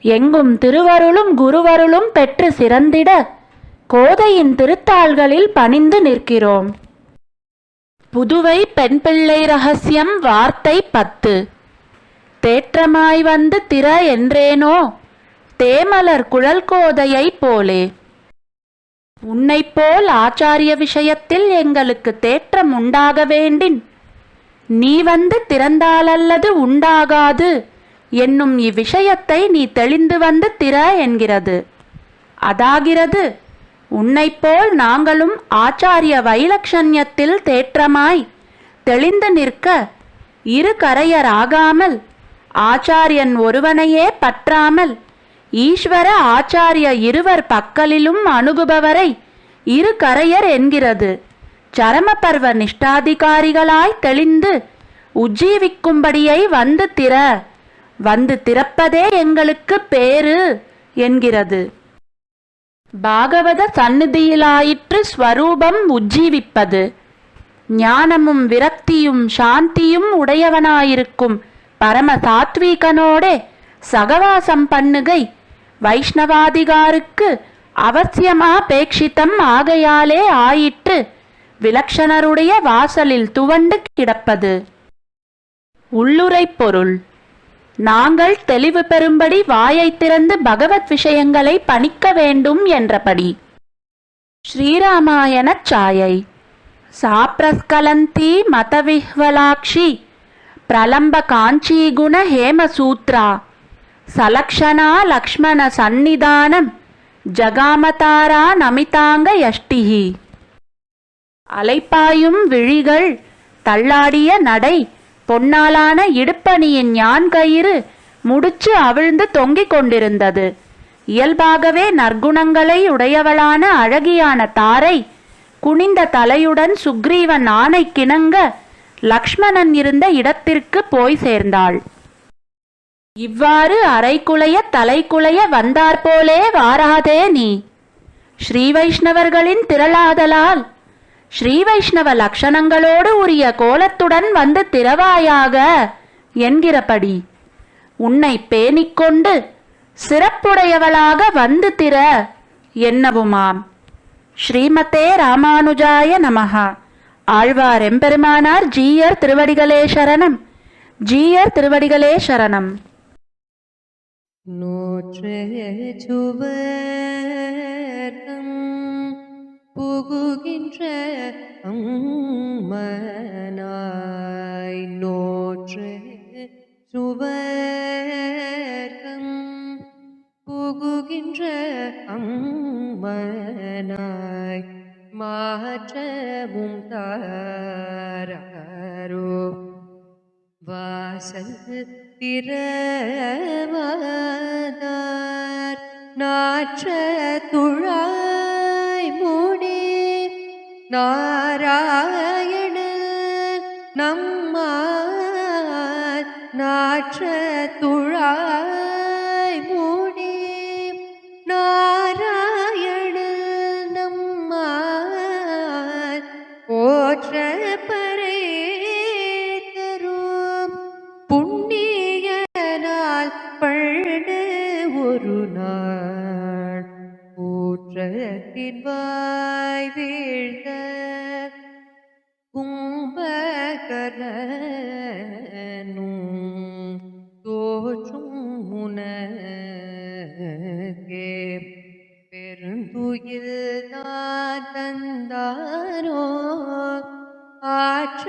எங்கும் திருவருளும் குருவருளும் பெற்று சிறந்திட கோதையின் திருத்தாள்களில் பணிந்து நிற்கிறோம். புதுவை பெண் பிள்ளை ரகசியம் வார்த்தை பத்து. தேற்றமாய் வந்து திற என்றேனோ தேமலர் குழல் கோதையைப் போலே. உன்னைப் போல் ஆச்சாரிய விஷயத்தில் எங்களுக்கு தேற்றம் உண்டாக வேண்டின். நீ வந்து திறந்தாலல்லது உண்டாகாது. என்னும் இவ்விஷயத்தை நீ தெளிந்து வந்து திற என்கிறது. அதாகிறது உன்னைப்போல் நாங்களும் ஆச்சாரிய வைலக்ஷண்யத்தில் தேற்றமாய் தெளிந்து நிற்க இரு கரையராகாமல் ஆச்சாரியன் ஒருவனையே பற்றாமல் ஈஸ்வர ஆச்சாரிய இருவர் பக்கலிலும் அணுகுபவரை இரு கரையர் என்கிறது. சரமபர்வ நிஷ்டாதிகாரிகளாய் தெளிந்து உஜ்ஜீவிக்கும்படியை வந்து திற. வந்து திறப்பதே எங்களுக்கு பேரு என்கிறது. பாகவத சந்நிதியிலாயிற்று ஸ்வரூபம் உஜ்ஜீவிப்பது. ஞானமும் விரக்தியும் சாந்தியும் உடையவனாயிருக்கும் பரம சாத்வீகனோடே சகவாசம் பண்ணுகை வைஷ்ணவாதிகாருக்கு அவசியமாபேட்சிதம் ஆகையாலே ஆயிற்று விலக்ஷணருடைய வாசலில் துவண்டு கிடப்பது. உள்ளுரை பொருள். நாங்கள் தெளிவு பெறும்படி வாயைத் திறந்து பகவத் விஷயங்களை பணிக்க வேண்டும் என்றபடி. ஸ்ரீராமாயணச் சாயை. சாப்ரஸ்கலந்தி மதவிஹ்வலாக்ஷி. பிரலம்ப காஞ்சீகுண ஹேமசூத்ரா. சலக்ஷனா லக்ஷ்மண சந்நிதானம். ஜகாமதாரா நமிதாங்க யஷ்டிஹி. அலைப்பாயும் விழிகள். தள்ளாடிய நடை. பொன்னாலான இடுப்பணியின் ஞான் கயிறு முடிச்சு அவிழ்ந்து தொங்கிக் கொண்டிருந்தது. இயல்பாகவே நற்குணங்களை உடையவளான அழகியான தாரை குனிந்த தலையுடன் சுக்ரீவன் ஆணை கிணங்க லக்ஷ்மணன் இருந்த இடத்திற்கு போய் சேர்ந்தாள். இவ்வாறு அரைக்குலைய தலைக்குலைய வந்தாற்போலே வாராதே நீ. ஸ்ரீ வைஷ்ணவர்களின் திரளாதலால் ஸ்ரீ வைஷ்ணவ லக்ஷணங்களோடு உரிய கோலத்துடன் வந்து திரவாயாக என்கிறபடி உன்னை பேணிக்கொண்டு சிறப்புடையவளாக வந்து திற என்னவுமாம். ஸ்ரீமதே ராமானுஜாய நமஹா. ஆழ்வார் எம்பெருமானார் ஜீயர் திருவடிகளே சரணம். ஜீயர் திருவடிகளே சரணம். நோற்று புகுகின்ற அம்மனாய் நோற்று சுவர்க்கம். புகுகின்ற அம்மனாய் மாற்றமும் தாரோ வாசல் திறவாதார் நாற்ற துழா மூடி. நாராயண நம்மார் நாற்ற துழா வாய் வீழ்ந்த கும்பகரனும் தோற்றும் முனகே பெருந்துயில் நான் தந்தாரோ ஆற்ற